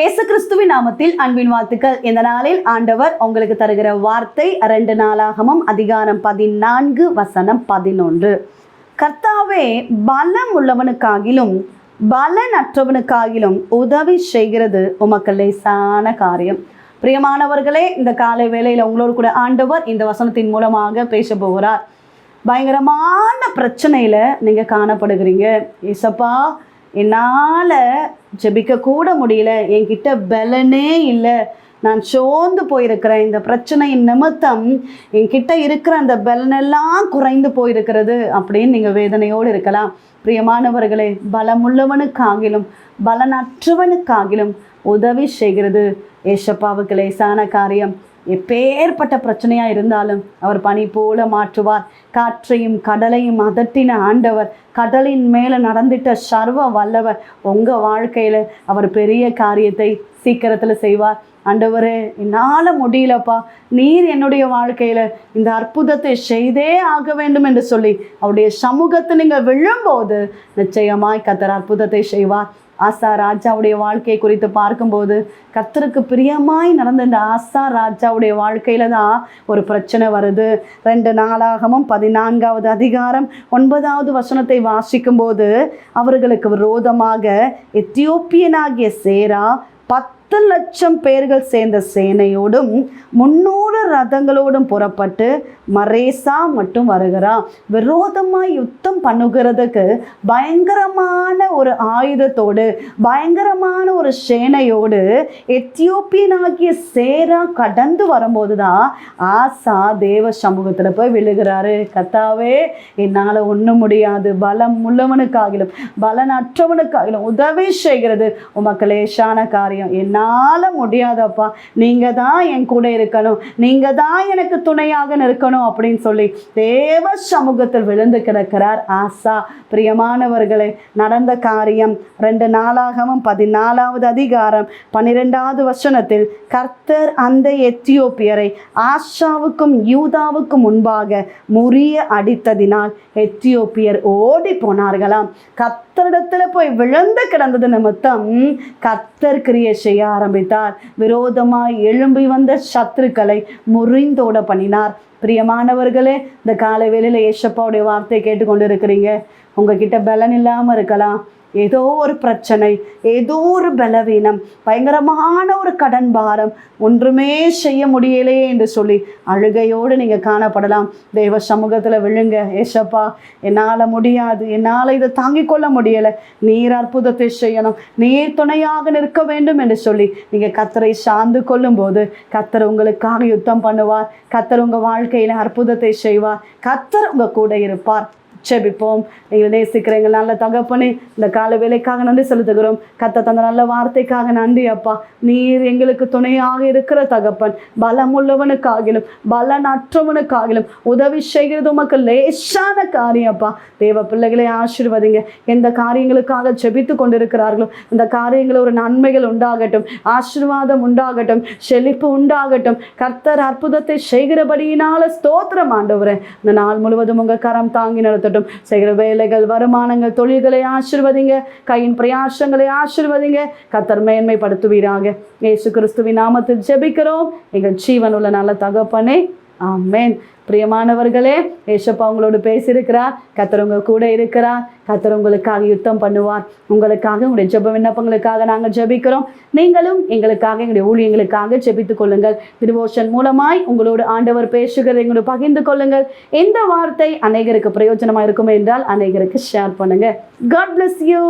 இயேசு கிறிஸ்துவின் நாமத்தில் அன்பின் வாழ்த்துக்கள். இந்த நாளில் ஆண்டவர் உங்களுக்கு தருகிற வார்த்தை ரெண்டு நாளாகமும் அதிகாரம் பதினான்கு வசனம் பதினொன்று. கர்த்தாவே பலம் உள்ளவனுக்காகிலும் பலனற்றவனுக்காகிலும் உதவி செய்கிறது உமக்கு லேசான காரியம். பிரியமானவர்களே இந்த காலை வேளையில் உங்களோடு கூட ஆண்டவர் இந்த வசனத்தின் மூலமாக பேச போகிறார். பயங்கரமான பிரச்சனையில் நீங்கள் காணப்படுகிறீங்க. ஏசப்பா என்னால் ஜெபிக்க கூட முடியல. என்கிட்ட பலனே இல்லை. நான் சோர்ந்து போயிருக்கிறேன். இந்த பிரச்சனையின் நிமித்தம் என்கிட்ட இருக்கிற அந்த பலனெல்லாம் குறைந்து போயிருக்கிறது அப்படின்னு நீங்கள் வேதனையோடு இருக்கலாம். பிரியமானவர்களே பலமுள்ளவனுக்காகிலும் பலனற்றவனுக்காகிலும் உதவி செய்கிறது. ஏசப்பாவுக்கு லேசான காரியம். எப்பேற்பட்ட பிரச்சனையா இருந்தாலும் அவர் பனி போல மாற்றுவார். காற்றையும் கடலையும் அதட்டின ஆண்டவர் கடலின் மேலே நடந்துட்ட சர்வ வல்லவர் உங்க வாழ்க்கையில அவர் பெரிய காரியத்தை சீக்கிரத்தில் செய்வார். ஆண்டவரே என்னால் முடியலப்பா. நீர் என்னுடைய வாழ்க்கையில் இந்த அற்புதத்தை செய்தே ஆக வேண்டும் என்று சொல்லி அவருடைய சமூகத்தை நீங்கள் விழும்போது நிச்சயமாய் கத்தர் அற்புதத்தை செய்வார். ஆசா ராஜாவுடைய வாழ்க்கை குறித்து பார்க்கும்போது கர்த்தருக்கு பிரியமாய் நடந்த இந்த ஆசா ராஜாவுடைய வாழ்க்கையில தான் ஒரு பிரச்சனை வருது. ரெண்டு நாளாகவும் பதினான்காவது அதிகாரம் ஒன்பதாவது வசனத்தை வாசிக்கும்போது அவர்களுக்கு விரோதமாக எத்தியோப்பியனாகிய சேரா பத்து பத்து லட்சம் பேர்கள் சேர்ந்த சேனையோடும் முன்னூறு ரதங்களோடும் புறப்பட்டு மரேசா மட்டும் வருகிறான் விரோதமாக யுத்தம் பண்ணுகிறதுக்கு பயங்கரமான ஒரு ஆயுதத்தோடு பயங்கரமான ஒரு சேனையோடு எத்தியோப்பியனாகிய சேரா கடந்து வரும்போது தான் ஆசா தேவ சமூகத்தில் போய் விழுகிறாரு. கத்தாவே என்னால் ஒன்றும் முடியாது. பலம் உள்ளவனுக்காகிலும் பலனற்றவனுக்காகிலும் உதவி செய்கிறது. உமக்கு லேசான காரியம் என்ன என்னால் முடியாதப்பா. நீங்கள் தான் என் கூட இருக்கணும். நீங்கள் தான் எனக்கு துணையாக இருக்கணும் அப்படின்னு சொல்லி தேவ சமூகத்தில் விழுந்து கிடக்கிறார் ஆசா. பிரியமானவர்களே நடந்த காரியம் ரெண்டு நாளாகவும் பதினாலாவது அதிகாரம் பன்னிரெண்டாவது வசனத்தில் கர்த்தர் அந்த எத்தியோப்பியரை ஆஷாவுக்கும் யூதாவுக்கும் முன்பாக முறிய அடித்ததினால் எத்தியோப்பியர் ஓடி போனார்களாம். கர்த்தரிடத்துல போய் விழுந்து கிடந்தது நிமித்தம் கர்த்தர் கிரியை செய்ய ஆரம்பித்தார். விரோதமாய் எழும்பி வந்த சத்துருக்களை முறிந்தோட பண்ணினார். பிரியமானவர்களே இந்த காலை வேளையில் ஏசப்பாவுடைய வார்த்தையை கேட்டுக்கொண்டு இருக்கிறீங்க உங்ககிட்ட பலன் இல்லாமல் இருக்கலாம். ஏதோ ஒரு பிரச்சனை ஏதோ ஒரு பலவீனம் பயங்கரமான ஒரு கடன் பாரம் ஒன்றுமே செய்ய முடியலையே என்று சொல்லி அழுகையோடு நீங்கள் காணப்படலாம். தெய்வ சமூகத்தில் விழுங்க ஏசப்பா என்னால் முடியாது என்னால் இதை தாங்கிக் கொள்ள முடியலை நீர் அற்புதத்தை செய்யணும் நீர் துணையாக நிற்க வேண்டும் என்று சொல்லி நீங்கள் கத்தரை சார்ந்து கொள்ளும்போது கத்தர் உங்களுக்காக யுத்தம் பண்ணுவார் கத்தர் உங்கள் வாழ்க்கையில் அற்புதத்தை செய்வார் கத்தர் உங்கள் கூட இருப்பார். செபிப்போம். எங்களை நேசிக்கிற எங்கள் நல்ல தகப்பனே இந்த கால வேலைக்காக நன்றி செலுத்துகிறோம். கத்த தந்த நல்ல வார்த்தைக்காக நன்றி அப்பா. நீர் எங்களுக்கு துணையாக இருக்கிற தகப்பன். பலமுள்ளவனுக்காகிலும் பலனற்றவனுக்காகிலும் உதவி செய்கிறது உமக்கு லேசான காரியம் அப்பா. தேவ பிள்ளைகளை ஆசீர்வதிங்க. எந்த காரியங்களுக்காக ஜெபித்து கொண்டிருக்கிறார்களோ இந்த காரியங்கள் ஒரு நன்மைகள் உண்டாகட்டும் ஆசீர்வாதம் உண்டாகட்டும் செழிப்பு உண்டாகட்டும். கர்த்தர் அற்புதத்தை செய்கிறபடியினால ஸ்தோத்திரம் ஆண்டவரே. இந்த நாள் முழுவதும் உங்கள் கரம் தாங்கி நடத்தட்டும் செய்கிற வேலைகள் வருமானங்கள் தொழில்களை ஆசிர்வதிங்க. கையின் பிரயாசங்களை ஆசிர்வதிங்க. கத்தர் மேன்மைப்படுத்துவீராக. இயேசு கிறிஸ்துவின் நாமத்தில் ஜெபிக்கிறோம். எங்கள் ஜீவன் உள்ள நல்ல தகப்பனே ஆமேன். பிரியமானவர்களே ஏசப்பா உங்களோடு பேசியிருக்கிறார். கத்தர் கூட இருக்கிறார். கத்தர் உங்களுக்காக யுத்தம் பண்ணுவார். உங்களுக்காக உங்களுடைய ஜெப விண்ணப்பங்களுக்காக நாங்கள் ஜெபிக்கிறோம். நீங்களும் எங்களுக்காக எங்களுடைய ஊழியங்களுக்காக ஜெபித்துக் கொள்ளுங்கள். டிவோஷன் மூலமாய் உங்களோடு ஆண்டவர் பேசுகிறதை எங்களோட பகிர்ந்து கொள்ளுங்கள். இந்த வார்த்தை அநேகருக்கு பிரயோஜனமாக இருக்குமே என்றால் அநேகருக்கு ஷேர் பண்ணுங்கள் காட் பிளஸ் யூ